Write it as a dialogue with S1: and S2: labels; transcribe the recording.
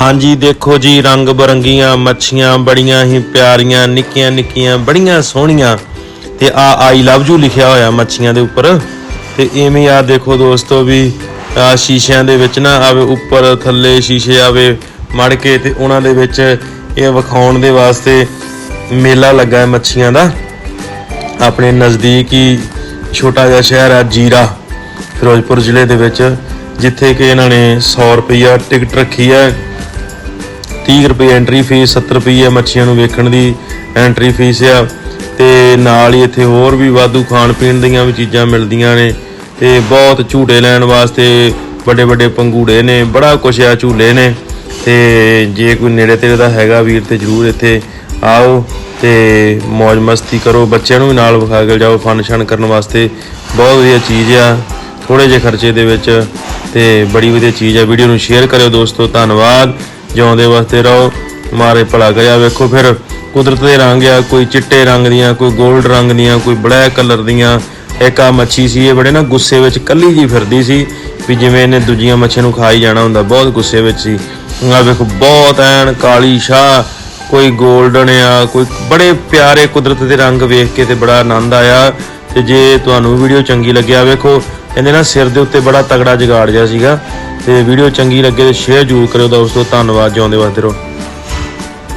S1: ਹਾਂਜੀ, ਦੇਖੋ ਜੀ, ਰੰਗ ਬਰੰਗੀਆਂ ਮੱਛੀਆਂ ਬੜੀਆਂ ਹੀ ਪਿਆਰੀਆਂ, ਨਿੱਕੀਆਂ ਨਿੱਕੀਆਂ, ਬੜੀਆਂ ਸੋਹਣੀਆਂ। ਤੇ ਆ ਆਈ ਲਵ ਯੂ ਲਿਖਿਆ ਹੋਇਆ ਮੱਛੀਆਂ ਦੇ ਉੱਪਰ। ਤੇ ਐਵੇਂ ਆ ਦੇਖੋ ਦੋਸਤੋ ਵੀ, ਆ ਸ਼ੀਸ਼ਿਆਂ ਦੇ ਵਿੱਚ ਨਾ ਆਵੇ, ਉੱਪਰ ਥੱਲੇ ਸ਼ੀਸ਼ੇ ਆਵੇ ਮੜ ਕੇ ਤੇ ਉਹਨਾਂ ਦੇ ਵਿੱਚ ਇਹ ਵਿਖਾਉਣ ਦੇ ਵਾਸਤੇ ਮੇਲਾ ਲੱਗਾ ਹੈ ਮੱਛੀਆਂ ਦਾ। ਆਪਣੇ ਨਜ਼ਦੀਕ ਹੀ ਛੋਟਾ ਜਿਹਾ ਸ਼ਹਿਰ ਹੈ ਜੀਰਾ, ਫਿਰੋਜ਼ਪੁਰ ਜ਼ਿਲ੍ਹੇ ਦੇ ਵਿੱਚ, ਜਿੱਥੇ ਕਿ ਇਹਨਾਂ ਨੇ 100 ਰੁਪਈਆ ਟਿਕਟ ਰੱਖੀ ਹੈ। 30 ਰੁਪਏ ਐਂਟਰੀ ਫੀਸ 70 ਰੁਪਏ ਮੱਛੀਆਂ ਨੂੰ ਵੇਖਣ ਦੀ ਐਂਟਰੀ ਫੀਸ ਆ। ਤੇ ਨਾਲ ਹੀ ਇੱਥੇ ਹੋਰ ਵੀ ਵਾਧੂ ਖਾਣ ਪੀਣ ਦੀਆਂ ਵੀ ਚੀਜ਼ਾਂ ਮਿਲਦੀਆਂ ਨੇ। ਤੇ ਬਹੁਤ ਝੂਟੇ ਲੈਣ ਵਾਸਤੇ ਵੱਡੇ ਵੱਡੇ ਪੰਗੂੜੇ ਨੇ, ਬੜਾ ਕੁਛ ਆ ਝੂਲੇ ਨੇ। ਤੇ ਜੇ ਕੋਈ ਨੇੜੇ ਤੇੜੇ ਦਾ ਹੈਗਾ ਵੀਰ ਤੇ ਜਰੂਰ ਇੱਥੇ ਆਓ ਤੇ ਮौज ਮਸਤੀ ਕਰੋ। ਬੱਚਿਆਂ ਨੂੰ ਵੀ ਨਾਲ ਵਿਖਾ ਕੇ ਜਾਓ ਫਨ ਸ਼ਨ ਕਰਨ ਵਾਸਤੇ। ਬਹੁਤ ਵਧੀਆ ਚੀਜ਼ ਆ ਥੋੜੇ ਜਿਹੇ ਖਰਚੇ ਦੇ ਵਿੱਚ। ਤੇ ਬੜੀ ਵਧੀਆ ਚੀਜ਼ ਆ। ਵੀਡੀਓ ਨੂੰ ਸ਼ੇਅਰ ਕਰਿਓ ਦੋਸਤੋ, ਧੰਨਵਾਦ। ਜਿਉਂਦੇ ਵਾਸਤੇ ਰਹੋ। ਮਾਰੇ ਭਲਾ ਗਿਆ, ਵੇਖੋ ਫਿਰ ਕੁਦਰਤ ਦੇ ਰੰਗ ਆ, ਕੋਈ ਚਿੱਟੇ ਰੰਗ ਦੀਆਂ, ਕੋਈ 골ਡ ਰੰਗ ਦੀਆਂ, ਕੋਈ ਬਲੈਕ ਕਲਰ ਦੀਆਂ। ਇੱਕ ਆ ਮੱਛੀ ਸੀ, ਇਹ ਬੜੇ ਨਾ ਗੁੱਸੇ ਵਿੱਚ ਕੱਲੀ ਜੀ ਫਿਰਦੀ ਸੀ ਵੀ ਜਿਵੇਂ ਇਹਨੇ ਦੂਜੀਆਂ ਮੱਛੀਆਂ ਨੂੰ ਖਾਈ ਜਾਣਾ ਹੁੰਦਾ, ਬਹੁਤ ਗੁੱਸੇ ਵਿੱਚ ਸੀ। ਆ ਵੇਖੋ, ਬਹੁਤ ਐਨ ਕਾਲੀ ਸ਼ਾਹ, ਕੋਈ 골ਡਨ ਆ, ਕੋਈ ਬੜੇ ਪਿਆਰੇ ਕੁਦਰਤ ਦੇ ਰੰਗ ਵੇਖ ਕੇ ਤੇ ਬੜਾ ਆਨੰਦ ਆਇਆ। ਤੇ ਜੇ ਤੁਹਾਨੂੰ ਵੀਡੀਓ ਚੰਗੀ ਲੱਗਿਆ ਵੇਖੋ, ਇਹਦੇ ਨਾ ਸਿਰ ਦੇ ਉੱਤੇ ਬੜਾ ਤਗੜਾ ਜਗਾੜ ਜਿਹਾ ਸੀਗਾ। ਤੇ ਵੀਡੀਓ ਚੰਗੀ ਲੱਗੇ ਤੇ ਸ਼ੇਅਰ ਜ਼ਰੂਰ ਕਰਿਓ ਦੋਸਤੋ ਧੰਨਵਾਦ ਜਿਉਂਦੇ ਵਾਸਤੇ ਰਹੋ।